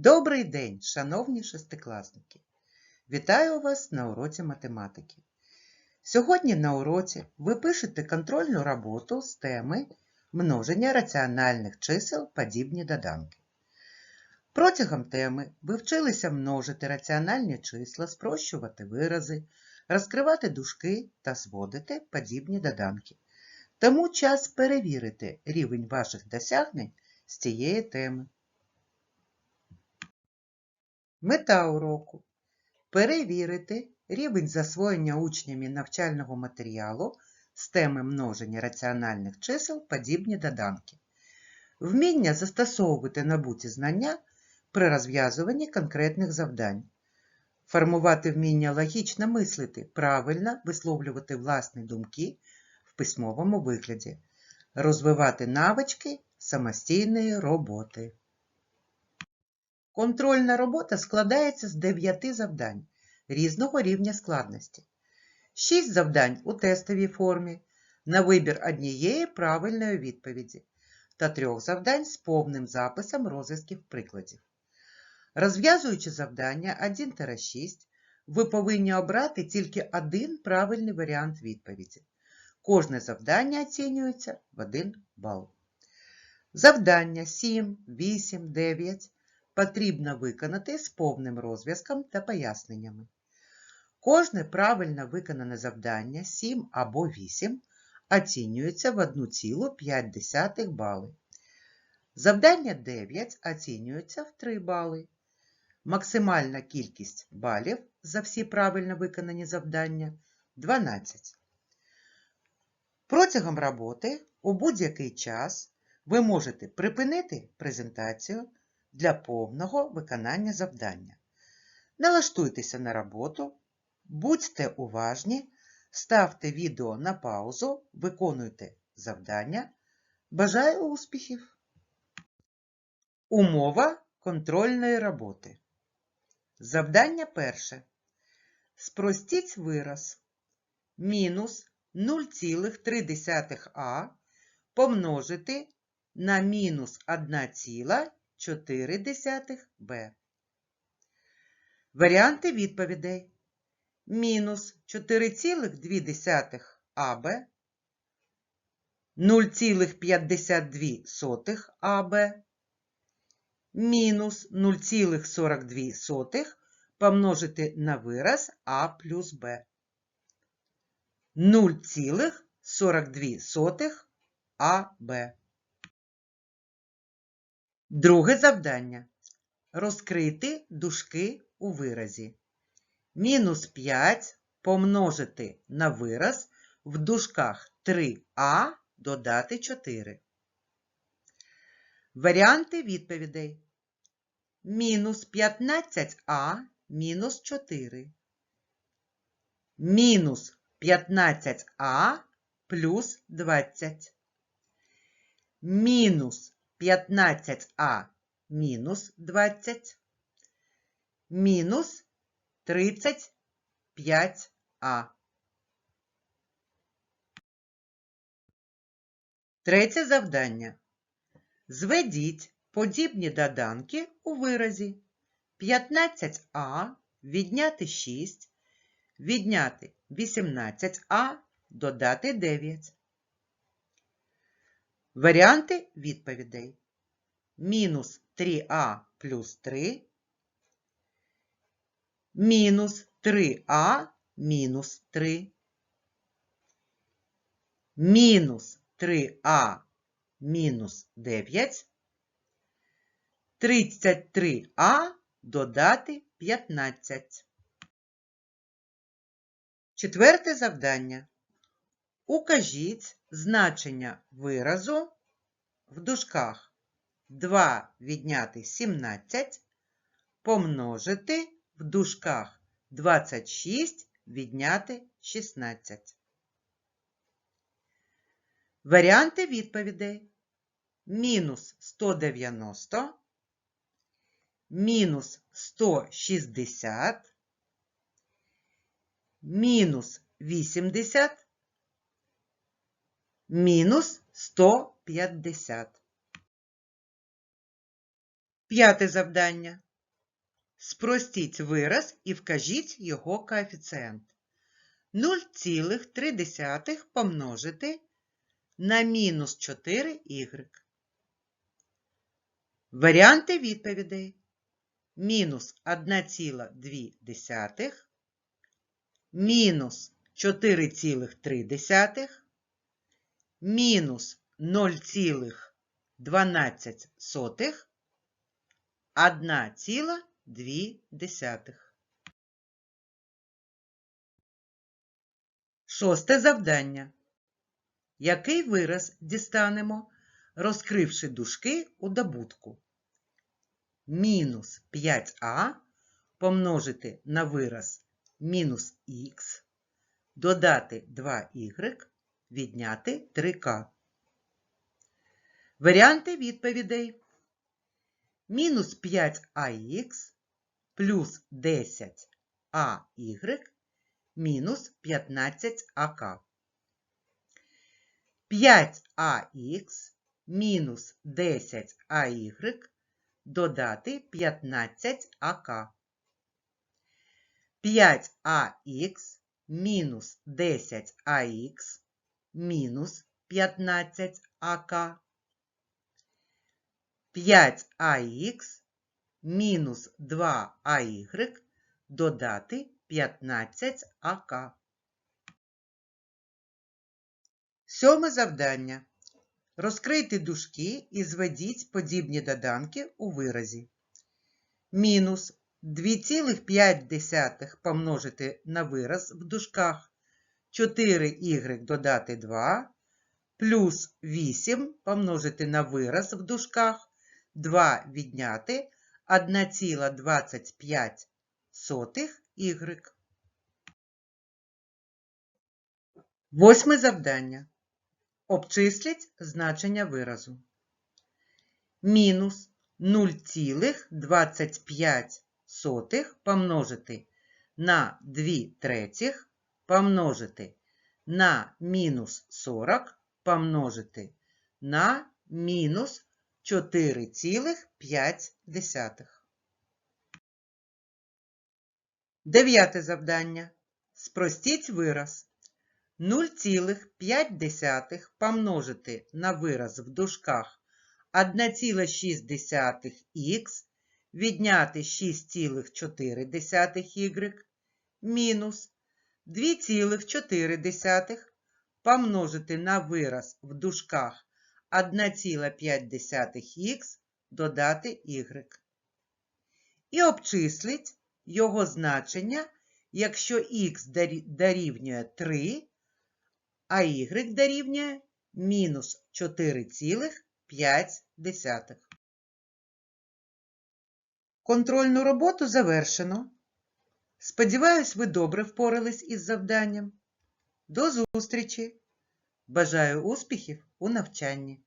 Добрий день, шановні шестикласники! Вітаю вас на уроці математики. Сьогодні на уроці ви пишете контрольну роботу з теми множення раціональних чисел подібні доданки. Протягом теми ви вчилися множити раціональні числа, спрощувати вирази, розкривати дужки та зводити подібні доданки. Тому час перевірити рівень ваших досягнень з цієї теми. Мета уроку перевірити рівень засвоєння учнями навчального матеріалу з теми множення раціональних чисел подібні доданки, вміння застосовувати набуті знання при розв'язуванні конкретних завдань, формувати вміння логічно мислити, правильно висловлювати власні думки в письмовому вигляді, розвивати навички самостійної роботи. Контрольна робота складається з 9 завдань різного рівня складності. 6 завдань у тестовій формі на вибір однієї правильної відповіді та 3 завдань з повним записом розв'язків прикладів. Розв'язуючи завдання 1-6, ви повинні обрати тільки один правильний варіант відповіді. Кожне завдання оцінюється в 1 бал. Завдання 7, 8, 9 потрібно виконати з повним розв'язком та поясненнями. Кожне правильно виконане завдання 7 або 8 оцінюється в 1,5 бали. Завдання 9 оцінюється в 3 бали. Максимальна кількість балів за всі правильно виконані завдання 12. Протягом роботи у будь-який час ви можете припинити презентацію для повного виконання завдання. Налаштуйтеся на роботу, будьте уважні, ставте відео на паузу, виконуйте завдання. Бажаю успіхів! Умова контрольної роботи. Завдання перше. Спростіть вираз мінус 0,3а помножити на мінус 1,4b. Варіанти відповідей. Мінус 4,2аб, 0,52аб, мінус 0,42 помножити на вираз а плюс б. 0,42 АБ. Друге завдання. Розкрити дужки у виразі. Мінус 5 помножити на вираз в дужках 3а додати 4. Варіанти відповідей. Мінус 15а мінус 4. Мінус 15а плюс 20. Мінус 15а мінус 20. Мінус 35а. Третє завдання. Зведіть подібні доданки у виразі 15а відняти 6, відняти 18а, додати 9. Варіанти відповідей. Мінус 3а плюс 3, мінус 3а мінус 3, мінус 3а мінус 9, 33а додати 15. Четверте завдання. Укажіть значення виразу в дужках 2 відняти 17 помножити в дужках 26 відняти 16. Варіанти відповідей. Мінус 190, мінус 160, мінус 80, мінус 150. П'яте завдання. Спростіть вираз і вкажіть його коефіцієнт. 0,3 помножити на мінус 4y. Варіанти відповідей. Мінус 1,2, мінус 4,3, мінус 0,12, 1,2. Шосте завдання. Який вираз дістанемо, розкривши дужки у добутку? Мінус 5а помножити на вираз мінус х, додати 2y, відняти 3к. Варіанти відповідей. Мінус 5ах плюс 10ай мінус 15ак. 5ах мінус 10ай додати 15ак. 5ах мінус 10ах мінус 15ак. 5ах мінус 2ай додати 15ак. Сьоме завдання. Розкрийте дужки і зведіть подібні доданки у виразі. Мінус 2,5 помножити на вираз в дужках 4y додати 2, плюс 8 помножити на вираз в дужках 2 відняти 1,25 y. Восьме завдання. Обчисліть значення виразу. Мінус 0,25 помножити на 2 третіх помножити на мінус 40 помножити на мінус 4,5. Дев'яте завдання. Спростіть вираз. 0,5 помножити на вираз в дужках 1,6х відняти 6,4y мінус 2,4 помножити на вираз в дужках 1,5х додати y. І обчисліть його значення, якщо х дорівнює 3, а y дорівнює мінус 4,5. Контрольну роботу завершено. Сподіваюсь, ви добре впорались із завданням. До зустрічі! Бажаю успіхів у навчанні!